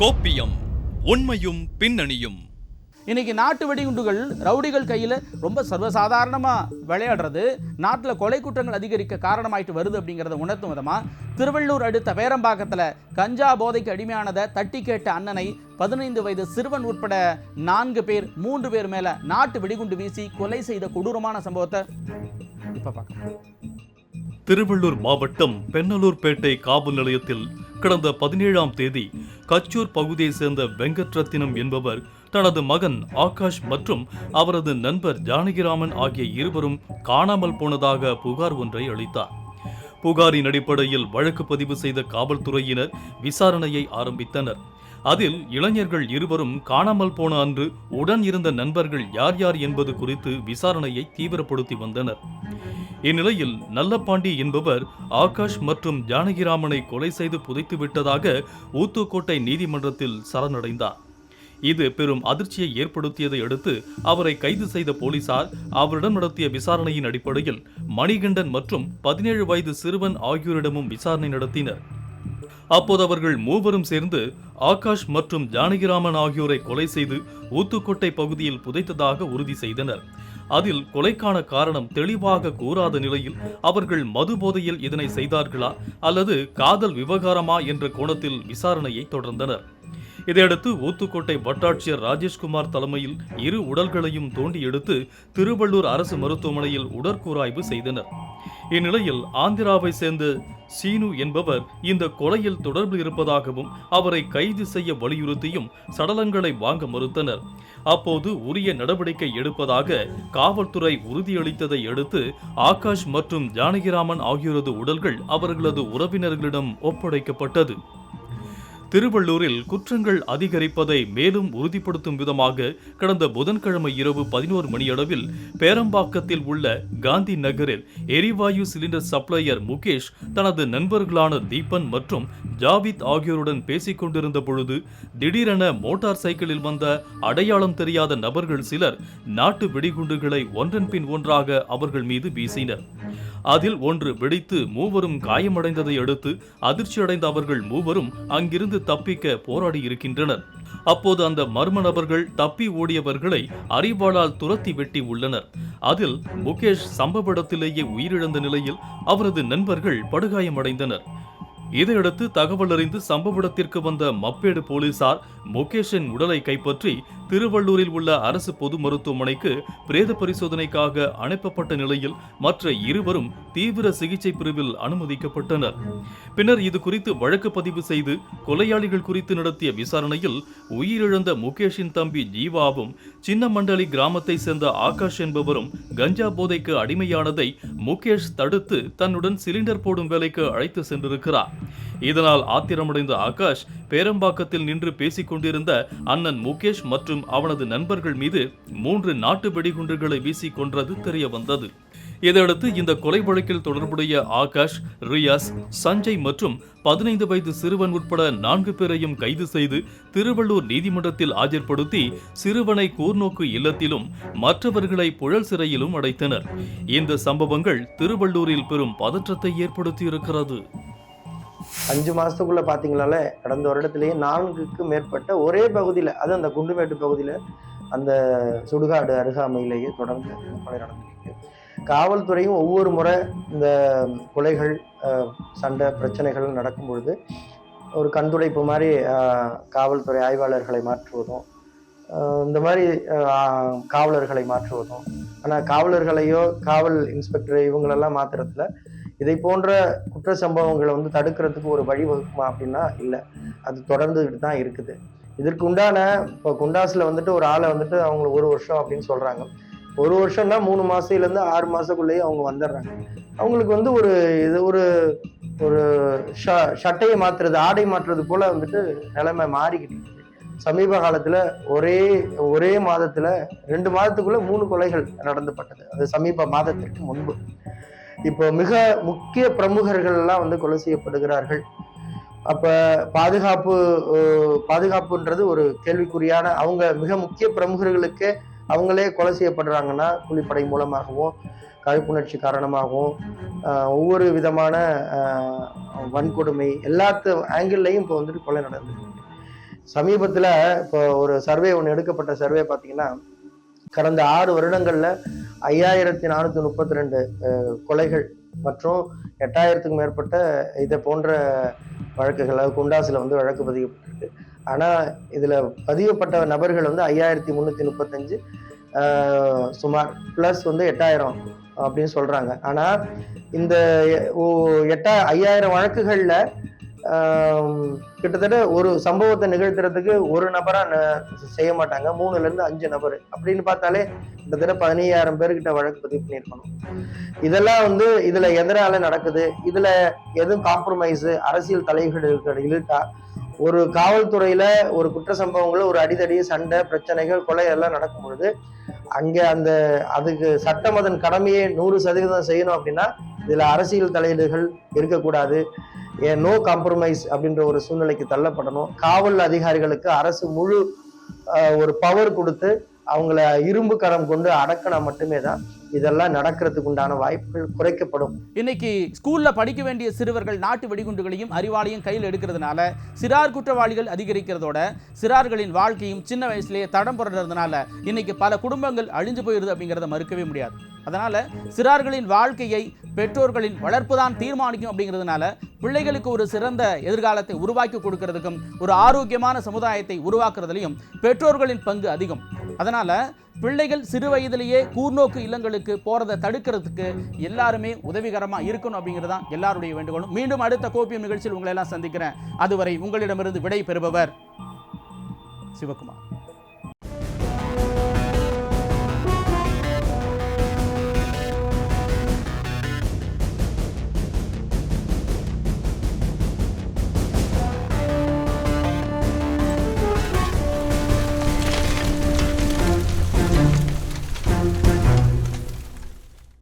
கோப்பியம் உண்மையும் பின்னணியும். இன்னைக்கு நாட்டு வெடிகுண்டுகள் ரவுடிகள் கையில் ரொம்ப சர்வசாதாரணமாக விளையாடுறது. நாட்டில் கொலை குற்றங்கள் அதிகரிக்க காரணமாயிட்டு வருது அப்படிங்கிறத உணர்த்தும் விதமாக திருவள்ளூர் அடுத்த பேரம்பாக்கத்தில் கஞ்சா போதைக்கு அடிமையானதை தட்டி கேட்ட அண்ணனை பதினைந்து வயது சிறுவன் உட்பட நான்கு பேர் மூன்று பேர் மேலே நாட்டு வெடிகுண்டு வீசி கொலை செய்த கொடூரமான சம்பவத்தை இப்போ பார்க்கலாம். திருவள்ளூர் மாவட்டம் பெண்ணலூர்பேட்டை காவல் நிலையத்தில் கடந்த பதினேழாம் தேதி கச்சூர் பகுதியைச் சேர்ந்த வெங்கட்ரத்தினம் என்பவர் தனது மகன் ஆகாஷ் மற்றும் அவரது நண்பர் ஜானகிராமன் ஆகிய இருவரும் காணாமல் போனதாக புகார் ஒன்றை அளித்தார். புகாரின் அடிப்படையில் வழக்கு பதிவு செய்த காவல்துறையினர் விசாரணையை ஆரம்பித்தனர். அதில் இளைஞர்கள் இருவரும் காணாமல் போன அன்று உடன் இருந்த நண்பர்கள் யார் யார் என்பது குறித்து விசாரணையை தீவிரப்படுத்தி வந்தனர். இந்நிலையில் நல்லபாண்டி என்பவர் ஆகாஷ் மற்றும் ஜானகிராமனை கொலை செய்து புதைத்து விட்டதாக ஊத்துக்கோட்டை நீதிமன்றத்தில் சரணடைந்தார். இது பெரும் அதிர்ச்சியை ஏற்படுத்தியதை அடுத்து அவரை கைது செய்த போலீசார் அவரிடம் நடத்திய விசாரணையின் அடிப்படையில் மணிகண்டன் மற்றும் பதினேழு வயது சிறுவன் ஆகியோரிடமும் விசாரணை நடத்தினர். அப்போது அவர்கள் மூவரும் சேர்ந்து ஆகாஷ் மற்றும் ஜானகிராமன் ஆகியோரை கொலை செய்து ஊத்துக்கோட்டை பகுதியில் புதைத்ததாக உறுதி செய்தனர். அதில் கொலைக்கான காரணம் தெளிவாக கூறாத நிலையில் அவர்கள் மது போதையில் இதனை செய்தார்களா அல்லது காதல் விவகாரமா என்ற கோணத்தில் விசாரணையை தொடர்ந்தனர். இதையடுத்து ஊத்துக்கோட்டை வட்டாட்சியர் ராஜேஷ்குமார் தலைமையில் இரு உடல்களையும் தோண்டி எடுத்து திருவள்ளூர் அரசு மருத்துவமனையில் உடற்கூராய்வு செய்தனர். இந்நிலையில் ஆந்திராவை சேர்ந்த சீனு என்பவர் இந்த கொலையில் தொடர்பு இருப்பதாகவும் அவரை கைது செய்ய வலியுறுத்தியும் சடலங்களை வாங்க மறுத்தனர். அப்போது உரிய நடவடிக்கை எடுப்பதாக காவல்துறை உறுதியளித்ததை அடுத்து ஆகாஷ் மற்றும் ஜானகிராமன் ஆகியோரது உடல்கள் அவர்களது உறவினர்களிடம் ஒப்படைக்கப்பட்டது. திருவள்ளூரில் குற்றங்கள் அதிகரிப்பதை மேலும் உறுதிப்படுத்தும் விதமாக கடந்த புதன்கிழமை இரவு பதினோரு மணியளவில் பேரம்பாக்கத்தில் உள்ள காந்தி நகரில் எரிவாயு சிலிண்டர் சப்ளையர் முகேஷ் தனது நண்பர்களான தீபன் மற்றும் ஜாவித் ஆகியோருடன் பேசிக் கொண்டிருந்த பொழுது திடீரென மோட்டார் சைக்கிளில் வந்த அடையாளம் தெரியாத நபர்கள் சிலர் நாட்டு வெடிகுண்டுகளை ஒன்றன் பின் ஒன்றாக அவர்கள் மீது வீசினர். அதில் ஒன்று வெடித்து மூவரும் காயமடைந்ததை அடுத்து அதிர்ச்சியடைந்த அவர்கள் மூவரும் அங்கிருந்து தப்பிக்க போராடி இருக்கின்றனர் அப்போது அந்த மர்ம நபர்கள் தப்பி ஓடியவர்களை அறிவாளால் துரத்தி வெட்டி உள்ளனர். அதில் முகேஷ் சம்பவ இடத்திலேயே உயிரிழந்த நிலையில் அவரது நண்பர்கள் படுகாயமடைந்தனர். இதையடுத்து தகவல் அறிந்து சம்பவ இடத்திற்கு வந்த மப்பேடு போலீசார் முகேஷின் உடலை கைப்பற்றி திருவள்ளூரில் உள்ள அரசு பொது மருத்துவமனைக்கு பிரேத பரிசோதனைக்காக அனுப்பப்பட்ட நிலையில் மற்ற இருவரும் தீவிர சிகிச்சை பிரிவில் அனுமதிக்கப்பட்டனர். பின்னர் இது குறித்து வழக்கு பதிவு செய்து கொலையாளிகள் குறித்து நடத்திய விசாரணையில் உயிரிழந்த முகேஷின் தம்பி ஜீவாவும் சின்னமண்டலி கிராமத்தை சேர்ந்த ஆகாஷ் என்பவரும் கஞ்சா போதைக்கு அடிமையானதை முகேஷ் தடுத்து தன்னுடன் சிலிண்டர் போடும் வேலைக்கு அழைத்து சென்றிருக்கிறார். இதனால் ஆத்திரமடைந்த ஆகாஷ் பேரம்பாக்கத்தில் நின்று பேசிக் கொண்டிருந்த அண்ணன் முகேஷ் மற்றும் அவனது நண்பர்கள் மீது மூன்று நாட்டு வெடிகுண்டுகளை வீசி கொன்றது தெரிய வந்தது இதையடுத்து இந்த கொலை வழக்கில் தொடர்புடைய ஆகாஷ் ரியாஸ் சஞ்சய் மற்றும் பதினைந்து வயது சிறுவன் உட்பட நான்கு பேரையும் கைது செய்து திருவள்ளூர் நீதிமன்றத்தில் ஆஜர்படுத்தி சிறுவனை கூர்நோக்கு இல்லத்திலும் மற்றவர்களை புழல் சிறையிலும் அடைத்தனர். இந்த சம்பவங்கள் திருவள்ளூரில் பெரும் பதற்றத்தை ஏற்படுத்தியிருக்கிறது. அஞ்சு மாதத்துக்குள்ளே பார்த்தீங்களாலே கடந்த வருடத்திலேயே நான்குக்கு மேற்பட்ட ஒரே பகுதியில் அது அந்த குண்டுமேட்டு பகுதியில் அந்த சுடுகாடு அருகாமையிலேயே தொடர்ந்து கொலை நடந்துருக்கு. காவல்துறையும் ஒவ்வொரு முறை இந்த கொலைகள் சண்டை பிரச்சனைகள் நடக்கும் பொழுது ஒரு கண்துடைப்பு மாதிரி காவல்துறை ஆய்வாளர்களை மாற்றுவதும் இந்த மாதிரி காவலர்களை மாற்றுவதும் ஆனால் காவலர்களையோ காவல் இன்ஸ்பெக்டர் இவங்களெல்லாம் மாத்துறதுல இதை போன்ற குற்ற சம்பவங்களை வந்து தடுக்கிறதுக்கு ஒரு வழிவகுக்குமா அப்படின்னா இல்லை. அது தொடர்ந்துக்கிட்டு தான் இருக்குது. இதற்கு உண்டான இப்போ குண்டாஸில் வந்துட்டு ஒரு ஆளை வந்துட்டு அவங்க ஒரு வருஷம் அப்படின்னு சொல்கிறாங்க ஒரு வருஷம்னா மூணு மாதத்துலேருந்து ஆறு மாதத்துக்குள்ளேயே அவங்க வந்துடுறாங்க. அவங்களுக்கு வந்து ஒரு இது ஒரு ஒரு ஷ- சட்டையை மாற்றுறது ஆடை மாற்றுறது போல் வந்துட்டு நிலைமை மாறிக்கிட்டு சமீப காலத்தில் ஒரே ஒரே மாதத்தில் ரெண்டு மாதத்துக்குள்ளே மூணு கொலைகள் நடந்துப்பட்டது அது சமீப மாதத்திற்கு முன்பு. இப்போ மிக முக்கிய பிரமுகர்கள் எல்லாம் வந்து கொலை செய்யப்படுகிறார்கள். அப்ப பாதுகாப்பு பாதுகாப்புன்றது ஒரு கேள்விக்குறியான அவங்க மிக முக்கிய பிரமுகர்களுக்கு அவங்களே கொலை செய்யப்படுறாங்கன்னா கூலிப்படை மூலமாகவும் காழ்ப்புணர்ச்சி காரணமாகவும் ஒவ்வொரு விதமான வன்கொடுமை எல்லாத்து ஆங்கிள்லையும் இப்போ வந்துட்டு கொலை நடந்துருக்கு. சமீபத்தில் இப்போ ஒரு சர்வே ஒன்று எடுக்கப்பட்ட சர்வே பார்த்தீங்கன்னா கடந்த ஆறு வருடங்களில் ஐயாயிரத்தி நானூத்தி முப்பத்தி ரெண்டு கொலைகள் மற்றும் எட்டாயிரத்துக்கும் மேற்பட்ட இதை போன்ற வழக்குகள் அதாவது குண்டாசில் வந்து வழக்கு பதியப்பட்டிருக்கு. ஆனால் இதில் பதியப்பட்ட நபர்கள் வந்து ஐயாயிரத்தி முந்நூற்றி முப்பத்தஞ்சு சுமார் ப்ளஸ் வந்து எட்டாயிரம் அப்படின்னு சொல்கிறாங்க ஆனால் இந்த ஓ- எட்டா ஐயாயிரம் வழக்குகளில் கிட்டத்தட்ட ஒரு சம்பவத்தை நிகழ்த்துறதுக்கு ஒரு நபராக செய்ய மாட்டாங்க. மூணுல இருந்து அஞ்சு நபர். அப்படின்னு பார்த்தாலே கிட்டத்தட்ட பதினையாயிரம் பேர்கிட்ட வழக்கு பதிவு பண்ணியிருக்கணும். இதெல்லாம் வந்து இதுல எதனால நடக்குது? இதுல எதுவும் காம்ப்ரமைஸ் அரசியல் தலையீடு இருக்கா ஒரு காவல்துறையில ஒரு குற்ற சம்பவங்கள் ஒரு அடிதடி சண்டை பிரச்சனைகள் கொலை எல்லாம் நடக்கும் பொழுது அங்க அந்த அதுக்கு சட்டம் அதன் கடமையை நூறு சதவீதம் செய்யணும் அப்படின்னா இதில் அரசியல் தலையீடுகள் இருக்கக்கூடாது. ஏன் நோ காம்ப்ரமைஸ் அப்படின்ற ஒரு சூழ்நிலைக்கு தள்ளப்படணும். காவல் அதிகாரிகளுக்கு அரசு முழு ஒரு பவர் கொடுத்து அவங்கள இரும்பு கரம் கொண்டு அடக்கினா மட்டுமே தான் இதெல்லாம் நடக்கிறதுக்கு உண்டான வாய்ப்புகள் குறைக்கப்படும். இன்னைக்கு ஸ்கூல்ல படிக்க வேண்டிய சிறுவர்கள் நாட்டு வெடிகுண்டுகளையும் அறிவாளையும் கையில் எடுக்கிறதுனால சிறார் குற்றவாளிகள் அதிகரிக்கிறதோட சிறார்களின் வாழ்க்கையும் சின்ன வயசுலேயே தடம் புரடுறதுனால இன்னைக்கு பல குடும்பங்கள் அழிஞ்சு போயிருது அப்படிங்கிறத மறுக்கவே முடியாது. அதனால சிறார்களின் வாழ்க்கையை பெற்றோர்களின் வளர்ப்பு தான் தீர்மானிக்கும் அப்படிங்கிறதுனால பிள்ளைகளுக்கு ஒரு சிறந்த எதிர்காலத்தை உருவாக்கி கொடுக்கறதுக்கும் ஒரு ஆரோக்கியமான சமுதாயத்தை உருவாக்குறதுலையும் பெற்றோர்களின் பங்கு அதிகம். அதனால பிள்ளைகள் சிறு வயதிலேயே கூர்நோக்கு இல்லங்களுக்கு போறதை தடுக்கிறதுக்கு எல்லாருமே உதவிகரமா இருக்கணும் அப்படிங்கிறது தான் எல்லாருடைய வேண்டுகோளும். மீண்டும் அடுத்த கோப்பியம் நிகழ்ச்சியில் உங்களை எல்லாம் சந்திக்கிறேன். அதுவரை உங்களிடமிருந்து விடை பெறுபவர் சிவகுமார்.